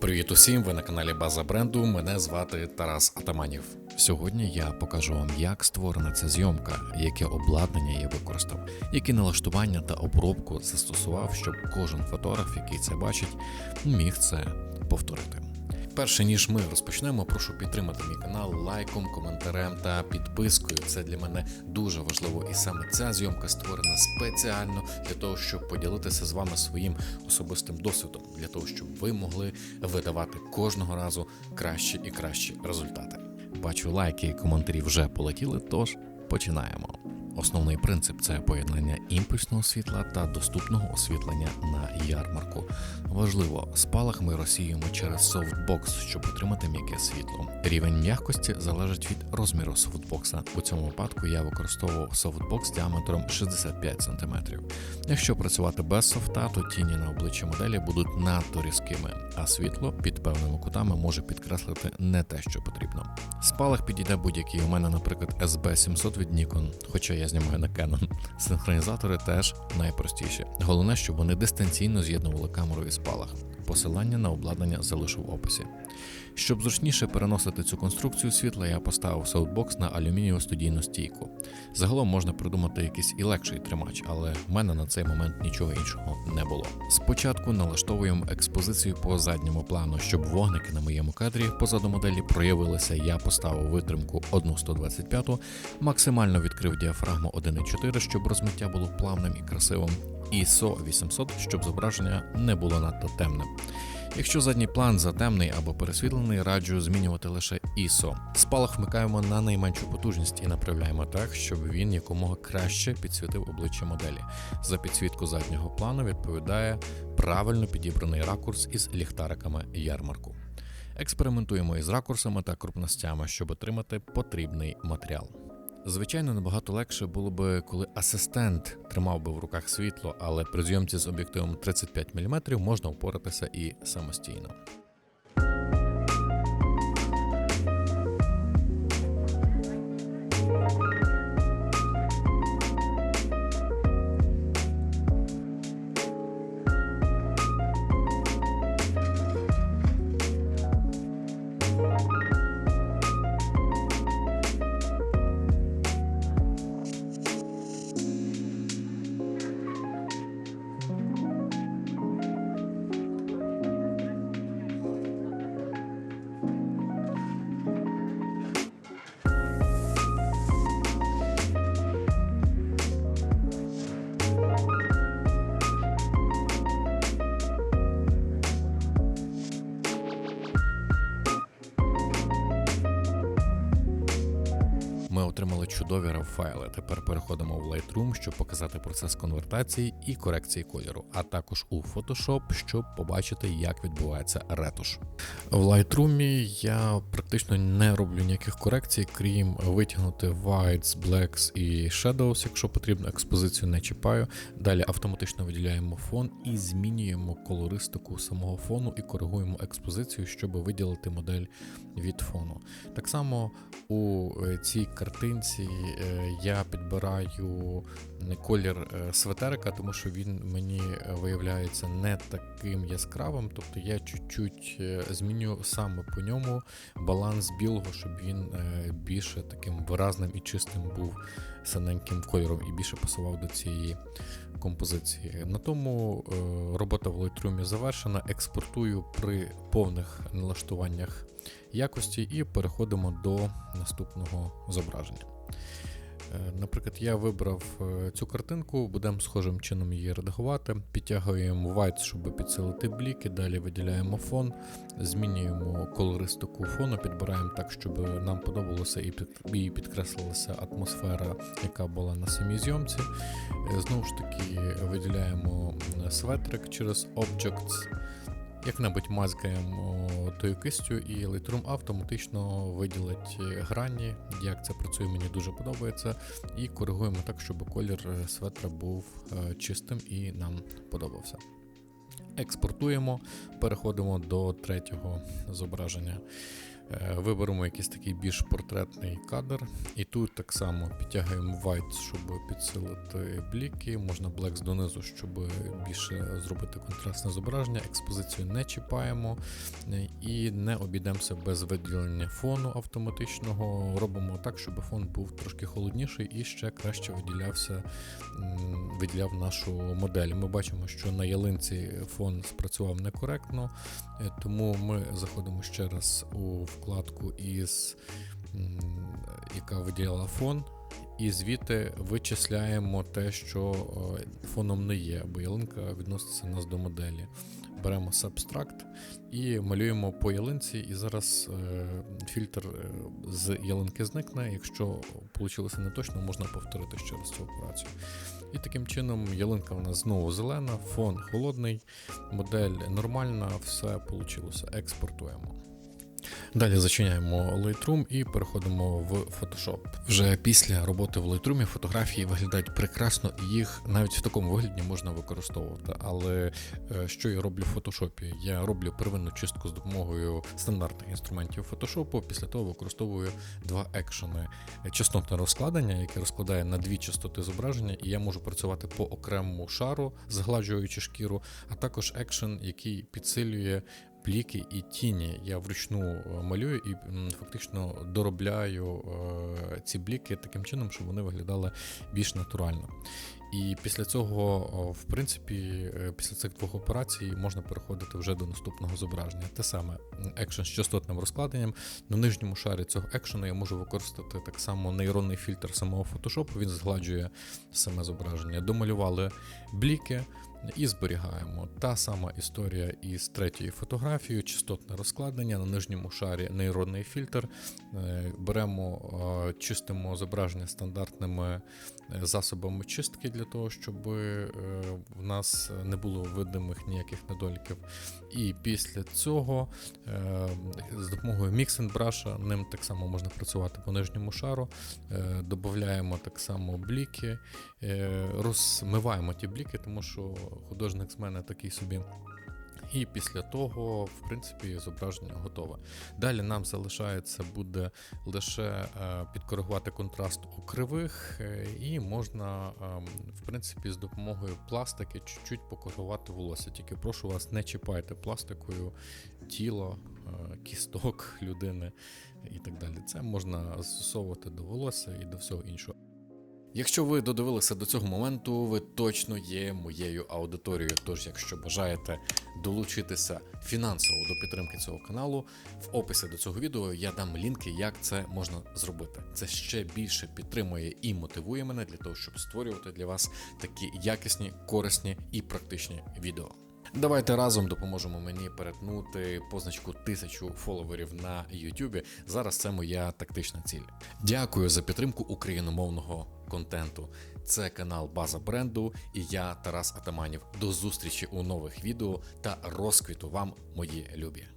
Привіт усім! Ви на каналі База бренду. Мене звати Тарас Атаманів. Сьогодні я покажу вам, як створена ця зйомка, яке обладнання я використав, які налаштування та обробку застосував, щоб кожен фотограф, який це бачить, міг це повторити. Перше ніж ми розпочнемо, прошу підтримати мій канал лайком, коментарем та підпискою. Це для мене дуже важливо, і саме ця зйомка створена спеціально для того, щоб поділитися з вами своїм особистим досвідом, для того, щоб ви могли видавати кожного разу кращі і кращі результати. Бачу, лайки і коментарі вже полетіли, тож починаємо. Основний принцип це поєднання імпульсного світла та доступного освітлення на ярмарку. Важливо, спалах ми розсіюємо через софтбокс, щоб отримати м'яке світло. Рівень м'якості залежить від розміру софтбокса. У цьому випадку я використовував софтбокс діаметром 65 см. Якщо працювати без софта, то тіні на обличчі моделі будуть надто різкими, а світло під певними кутами може підкреслити не те, що потрібно. Спалах підійде будь-який. У мене, наприклад, SB700 від Nikon, хоча я знімаю на Canon. Синхронізатори теж найпростіші. Головне, щоб вони дистанційно з'єднували камеру і спалах. Посилання на обладнання залишу в описі. Щоб зручніше переносити цю конструкцію світла, я поставив соутбокс на алюмінієву студійну стійку. Загалом можна придумати якийсь і легший тримач, але в мене на цей момент нічого іншого не було. Спочатку налаштовуємо експозицію по задньому плану, щоб вогники на моєму кадрі позаду моделі проявилися. Я поставив витримку 1,125, максимально відкрив діафрагму 1,4, щоб розмиття було плавним і красивим. ISO 800, щоб зображення не було надто темним. Якщо задній план затемний або пересвітлений, раджу змінювати лише ISO. Спалах вмикаємо на найменшу потужність і направляємо так, щоб він якомога краще підсвітив обличчя моделі. За підсвітку заднього плану відповідає правильно підібраний ракурс із ліхтариками ярмарку. Експериментуємо із ракурсами та крупностями, щоб отримати потрібний матеріал. Звичайно, набагато легше було би, коли асистент тримав би в руках світло, але при зйомці з об'єктивом 35 мм можна впоратися і самостійно. Ми отримали чудові raw файли. Тепер переходимо в Lightroom, щоб показати процес конвертації і корекції кольору, а також у Photoshop, щоб побачити, як відбувається ретуш. В Lightroom я практично не роблю ніяких корекцій, крім витягнути whites, blacks і shadows, якщо потрібно, експозицію не чіпаю. Далі автоматично виділяємо фон і змінюємо колористику самого фону і коригуємо експозицію, щоб виділити модель від фону. Так само у е, цій картинці е, я підбираю колір е, светерика, тому що він мені е, виявляється не таким яскравим. Тобто я чуть-чуть зміню саме по ньому баланс білого, щоб він більше таким виразним і чистим був синеньким кольором і більше пасував до цієї композиції. На тому робота в Lightroom завершена. Експортую при повних налаштуваннях якості і переходимо до наступного зображення. Е, Наприклад, я вибрав е, цю картинку, будемо схожим чином її редагувати. Підтягуємо white, щоб підсилити бліки, далі виділяємо фон, змінюємо колористику фону, підбираємо так, щоб нам подобалося і підкреслилася атмосфера, яка була на самій зйомці. Е, Знову ж таки, виділяємо светрик через Objects. Як-небудь мазкаємо тою кистю, і Lightroom автоматично виділить грані. Як це працює, мені дуже подобається. І коригуємо так, щоб колір светра був е, чистим і нам подобався. Експортуємо, переходимо до третього зображення. Е, Виберемо якийсь такий більш портретний кадр, і тут так само підтягуємо white, щоб підсилити бліки. Можна blacks донизу, щоб більше зробити контрастне зображення. Експозицію не чіпаємо е, і не обійдемося без виділення фону автоматичного. Робимо так, щоб фон був трошки холодніший і ще краще виділявся, виділяв нашу модель. Ми бачимо, що на ялинці фон спрацював некоректно, е, тому ми заходимо ще раз у вкладку із яка виділяла фон. І звідти вичисляємо те, що е, фоном не є, бо ялинка відноситься нас до моделі. Беремо Substract і малюємо по ялинці, і зараз е, фільтр е, з ялинки зникне. Якщо вийшло не точно, можна повторити ще раз цю операцію. І таким чином ялинка у нас знову зелена, фон холодний, модель нормальна, все вийшло. Експортуємо. Далі зачиняємо Lightroom і переходимо в Photoshop. Вже після роботи в Lightroom фотографії виглядають прекрасно, і їх навіть в такому вигляді можна використовувати. Але е, що я роблю в Photoshop? Я роблю первинну чистку з допомогою стандартних інструментів Photoshop, Після того використовую два екшени: частотне розкладення, яке розкладає на дві частоти зображення, і я можу працювати по окремому шару, згладжуючи шкіру, а також екшен, який підсилює бліки і тіні. Я вручну е, малюю і фактично доробляю е, ці бліки таким чином, щоб вони виглядали більш натурально. І після цього, в принципі, е, після цих двох операцій можна переходити вже до наступного зображення. Те саме екшен з частотним розкладенням. На нижньому шарі цього екшену я можу використати так само нейронний фільтр самого Photoshop, він згладжує саме зображення. Домалювали бліки і зберігаємо. Та сама історія із третьою фотографією, частотне розкладення на нижньому шарі нейронний фільтр. Е, Беремо, е, чистимо зображення стандартними е, засобами чистки для того, щоб в нас не було видимих ніяких недоліків. І після цього з допомогою Brush ним так само можна працювати по нижньому шару. Додаємо так само бліки, розмиваємо ті бліки, тому що художник з мене такий собі. І після того, в принципі, зображення готове. Далі нам залишається буде лише е, підкоригувати контраст у кривих, е, і можна, е, в принципі, з допомогою пластики чуть-чуть покоригувати волосся. Тільки прошу вас, не чіпайте пластикою тіло, е, кісток людини і так далі. Це можна застосовувати до волосся і до всього іншого. Якщо ви додивилися до цього моменту, ви точно є моєю аудиторією. Тож, якщо бажаєте долучитися фінансово до підтримки цього каналу, в описі до цього відео я дам лінки, як це можна зробити. Це ще більше підтримує і мотивує мене для того, щоб створювати для вас такі якісні, корисні і практичні відео. Давайте разом допоможемо мені перетнути позначку тисячу фоловерів на YouTube. Зараз це моя тактична ціль. Дякую за підтримку україномовного контенту. Це канал База бренду і я Тарас Атаманів. До зустрічі у нових відео та розквіту вам, мої любі.